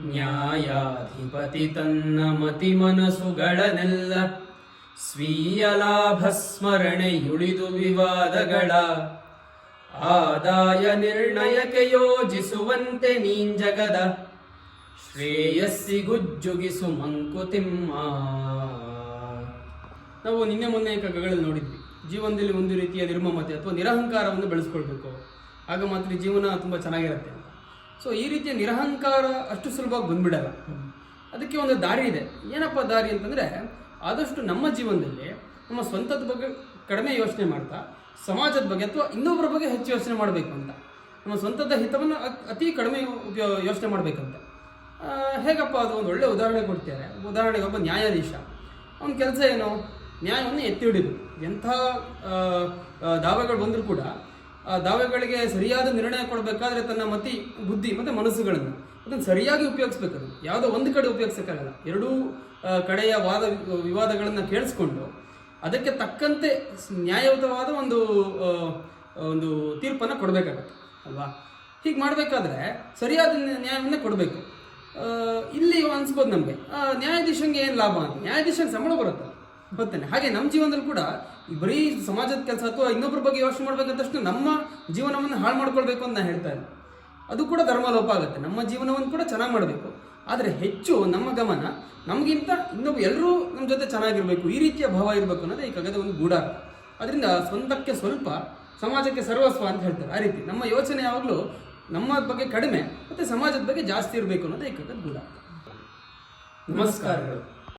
ನ್ಯಾಯಾಧಿಪತಿ ತನ್ನ ಮತಿ ಮನಸ್ಸುಗಳನ್ನೆಲ್ಲ ಸ್ವೀಯ ಲಾಭ ಸ್ಮರಣೆಯುಳಿದು ವಿವಾದಗಳ ಆದಾಯ ನಿರ್ಣಯಕ್ಕೆ ಯೋಜಿಸುವಂತೆ ನೀಂಜಗದ ಶ್ರೇಯಸ್ಸಿಗುಜ್ಜುಗಿಸು ಮಂಕುತಿಮ್ಮ. ನಾವು ನಿನ್ನೆ ಮೊನ್ನೆ ಕಗ್ಗಗಳಲ್ಲಿ ನೋಡಿದ್ವಿ. ಜೀವನದಲ್ಲಿ ಒಂದು ರೀತಿಯ ನಿರ್ಮಮತೆ ಅಥವಾ ನಿರಹಂಕಾರವನ್ನು ಬೆಳೆಸ್ಕೊಳ್ಬೇಕು. ಆಗ ಮಾತ್ರ ಜೀವನ ತುಂಬ ಚೆನ್ನಾಗಿರುತ್ತೆ. ಸೊ ಈ ರೀತಿಯ ನಿರಹಂಕಾರ ಅಷ್ಟು ಸುಲಭವಾಗಿ ಬಂದ್ಬಿಡಲ್ಲ. ಅದಕ್ಕೆ ಒಂದು ದಾರಿ ಇದೆ. ಏನಪ್ಪ ದಾರಿ ಅಂತಂದರೆ, ಆದಷ್ಟು ನಮ್ಮ ಜೀವನದಲ್ಲಿ ನಮ್ಮ ಸ್ವಂತದ ಬಗ್ಗೆ ಕಡಿಮೆ ಯೋಚನೆ ಮಾಡ್ತಾ, ಸಮಾಜದ ಬಗ್ಗೆ ಅಥವಾ ಇನ್ನೊಬ್ಬರ ಬಗ್ಗೆ ಹೆಚ್ಚು ಯೋಚನೆ ಮಾಡಬೇಕು ಅಂತ. ನಮ್ಮ ಸ್ವಂತದ ಹಿತವನ್ನು ಅತ್- ಕಡಿಮೆ ಯೋಚನೆ ಮಾಡಬೇಕಂತ. ಹೇಗಪ್ಪ ಅದು ಒಂದು ಒಳ್ಳೆ ಉದಾಹರಣೆ ಕೊಡ್ತಾರೆ ಉದಾಹರಣೆಗೆ ಒಬ್ಬ ನ್ಯಾಯಾಧೀಶ. ಅವನ ಕೆಲಸ ಏನು? ನ್ಯಾಯವನ್ನು ಎತ್ತಿ ಹಿಡಿದು. ಎಂಥ ದಾವೆಗಳು ಬಂದರೂ ಕೂಡ ದಾವೆಗಳಿಗೆ ಸರಿಯಾದ ನಿರ್ಣಯ ಕೊಡಬೇಕಾದ್ರೆ ತನ್ನ ಮತಿ, ಬುದ್ಧಿ ಮತ್ತು ಮನಸ್ಸುಗಳನ್ನು ಅದನ್ನು ಸರಿಯಾಗಿ ಉಪಯೋಗಿಸ್ಬೇಕು ಅದು ಯಾವುದೋ ಒಂದು ಕಡೆ ಉಪಯೋಗಿಸೋಕ್ಕಾಗಲ್ಲ. ಎರಡೂ ಕಡೆಯ ವಾದ, ವಿವಾದಗಳನ್ನು ಕೇಳಿಸ್ಕೊಂಡು ಅದಕ್ಕೆ ತಕ್ಕಂತೆ ನ್ಯಾಯಯುತವಾದ ಒಂದು ಒಂದು ತೀರ್ಪನ್ನು ಕೊಡಬೇಕಾಗತ್ತೆ, ಅಲ್ವಾ? ಹೀಗೆ ಮಾಡಬೇಕಾದ್ರೆ ಸರಿಯಾದ ನ್ಯಾ- ನ್ಯಾಯವನ್ನೇ ಕೊಡಬೇಕು. ಇಲ್ಲಿ ಅನ್ಸ್ಬೋದು ನಮಗೆ. ನ್ಯಾಯಾಧೀಶಂಗೆ ಏನು ಲಾಭ ಅಂತ. ನ್ಯಾಯಾಧೀಶಂಗೆ ಸಂಬಳ ಬರುತ್ತೆ. ಗೊತ್ತೇನೆ? ಹಾಗೆ ನಮ್ಮ ಜೀವನದಲ್ಲಿ ಕೂಡ ಬರೀ ಸಮಾಜದ ಕೆಲಸ ಅಥವಾ ಇನ್ನೊಬ್ಬರ ಬಗ್ಗೆ ಯೋಚನೆ ಮಾಡ್ಬೇಕಂತಷ್ಟು ನಮ್ಮ ಜೀವನವನ್ನು ಹಾಳು ಮಾಡ್ಕೊಳ್ಬೇಕು ಅಂತ ನಾನು ಹೇಳ್ತಾ ಅದು ಕೂಡ ಧರ್ಮಲೋಪ ಆಗುತ್ತೆ. ನಮ್ಮ ಜೀವನವನ್ನು ಕೂಡ ಚೆನ್ನಾಗಿ ಮಾಡಬೇಕು. ಆದರೆ ಹೆಚ್ಚು ನಮ್ಮ ಗಮನ ನಮಗಿಂತ ಇನ್ನೊಬ್ಬ ಎಲ್ಲರೂ ನಮ್ಮ ಜೊತೆ ಚೆನ್ನಾಗಿರಬೇಕು, ಈ ರೀತಿಯ ಭಾವ ಇರಬೇಕು ಅನ್ನೋದು ಈ ಕಗದ ಒಂದು ಗೂಢ ಅದರಿಂದ ಸ್ವಂತಕ್ಕೆ ಸ್ವಲ್ಪ ಸಮಾಜಕ್ಕೆ ಸರ್ವಸ್ವ ಅಂತ ಹೇಳ್ತಾರೆ. ಆ ರೀತಿ ನಮ್ಮ ಯೋಚನೆ ಯಾವಾಗಲೂ ನಮ್ಮ ಬಗ್ಗೆ ಕಡಿಮೆ, ಮತ್ತು ಸಮಾಜದ ಬಗ್ಗೆ ಜಾಸ್ತಿ ಇರಬೇಕು ಅನ್ನೋದು ಈ ಕಗದ ಗೂಢ ನಮಸ್ಕಾರಗಳು.